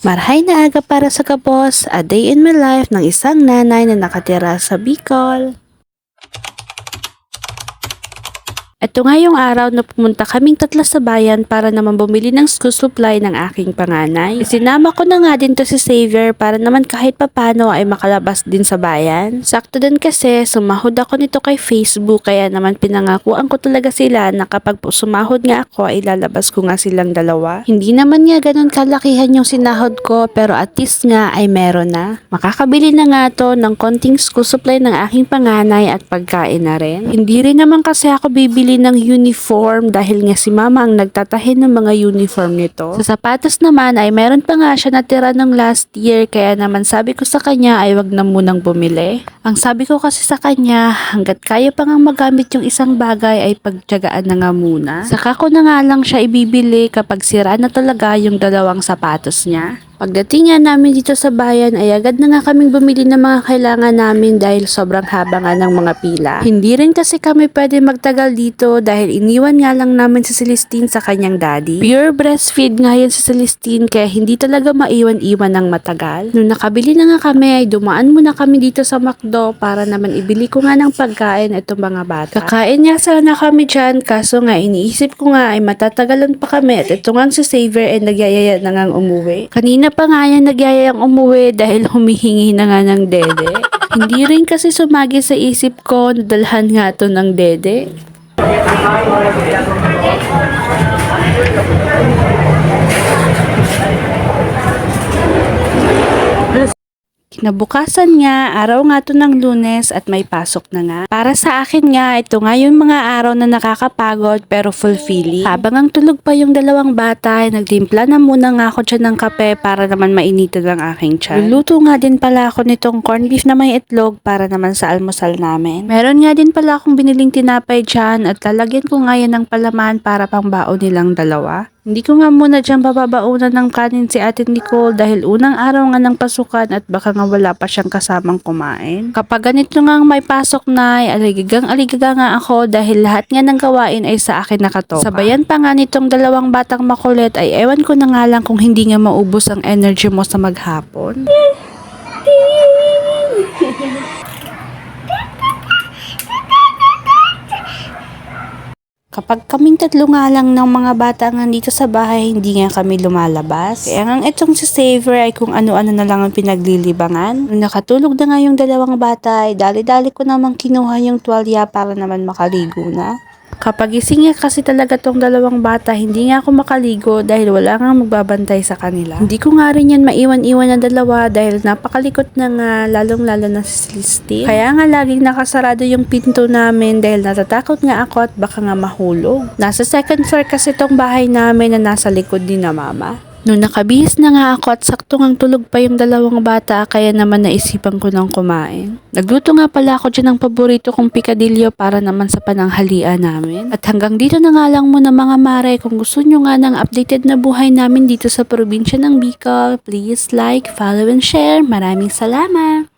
Marhay na aga para sa kapos, a day in my life ng isang nanay na nakatira sa Bicol. Ito nga yung araw na pumunta kaming tatlo sa bayan para naman bumili ng school supply ng aking panganay. Isinama ko na nga din to si Xavier para naman kahit papano ay makalabas din sa bayan. Sakto din kasi sumahod ako nito kay Facebook kaya naman pinangakuan ko talaga sila na kapag sumahod nga ako ay lalabas ko nga silang dalawa. Hindi naman nga ganun kalakihan yung sinahod ko pero at least nga ay meron na. Makakabili na nga to ng konting school supply ng aking panganay at pagkain na rin. Hindi rin naman kasi ako bibili ng uniform dahil nga si mama ang nagtatahin ng mga uniform nito. Sa sapatos naman ay meron pa nga siya natira ng last year kaya naman sabi ko sa kanya ay wag na munang bumili. Ang sabi ko kasi sa kanya hanggat kaya pa nga magamit yung isang bagay ay pagtyagaan na nga muna. Saka ko na nga lang siya ibibili kapag sira na talaga yung dalawang sapatos niya. Pagdating nga namin dito sa bayan ay agad na nga kaming bumili ng mga kailangan namin dahil sobrang haba nga ng mga pila. Hindi rin kasi kami pwede magtagal dito dahil iniwan nga lang namin si Celestine sa kanyang daddy. Pure breastfeed nga yan si Celestine kaya hindi talaga maiwan-iwan ng matagal. Nung nakabili na nga kami ay dumaan muna kami dito sa McDo para naman ibili ko nga ng pagkain itong mga bata. Kakain nga sana kami dyan kaso nga iniisip ko nga ay matatagalan pa kami at ito nga si Xavier ay nagyayaya na ngang umuwi. Kanina pa nga yan nagyayayang umuwi dahil humihingi na nga ng dede. Hindi rin kasi sumagi sa isip ko na dalhan nga to ng dede. Kinabukasan nga, araw nga to ng lunes at may pasok na nga. Para sa akin nga, ito nga yung mga araw na nakakapagod pero fulfilling. Habang ang tulog pa yung dalawang bata, ay nagtimpla na muna nga ako dyan ng kape para naman mainitan ang aking tiyan. Luluto nga din pala ako nitong corned beef na may itlog para naman sa almusal namin. Meron nga din pala akong biniling tinapay dyan at lalagyan ko nga yan ng palaman para pang baon nilang dalawa. Hindi ko nga muna dyan bababaunan ng kanin si Ate Nicole dahil unang araw nga ng pasukan at baka nga wala pa siyang kasamang kumain. Kapag ganito nga may pasok na ay aligigang aligaga nga ako dahil lahat nga ng gawain ay sa akin nakatoka. Sabayan pa nga nitong dalawang batang makulit ay ewan ko na nga lang kung hindi nga maubos ang energy mo sa maghapon. Kapag kaming tatlo nga lang ng mga bata nga dito sa bahay, hindi nga kami lumalabas. Kaya nga itong si Saver ay kung ano-ano na lang ang pinaglilibangan. Nakatulog na nga yung dalawang bata, ay dali-dali ko namang kinuha yung tuwalya para naman makaligo na. Kapag gising nga kasi talaga tong dalawang bata, hindi nga ako makaligo dahil wala nga magbabantay sa kanila. Hindi ko nga rin yan maiwan-iwan na dalawa dahil napakalikot na nga lalong-lalo na si Celestine. Kaya nga laging nakasarado yung pinto namin dahil natatakot nga ako at baka nga mahulog. Nasa second floor kasi tong bahay namin na nasa likod ni na mama. Nung nakabihis na nga ako at saktong ang tulog pa yung dalawang bata kaya naman naisipan ko ng kumain. Nagluto nga pala ako dyan ng paborito kong pikadilyo para naman sa pananghalian namin. At hanggang dito na nga lang muna mga mare kung gusto nyo nga ng updated na buhay namin dito sa probinsya ng Bicol, please like, follow and share. Maraming salamat!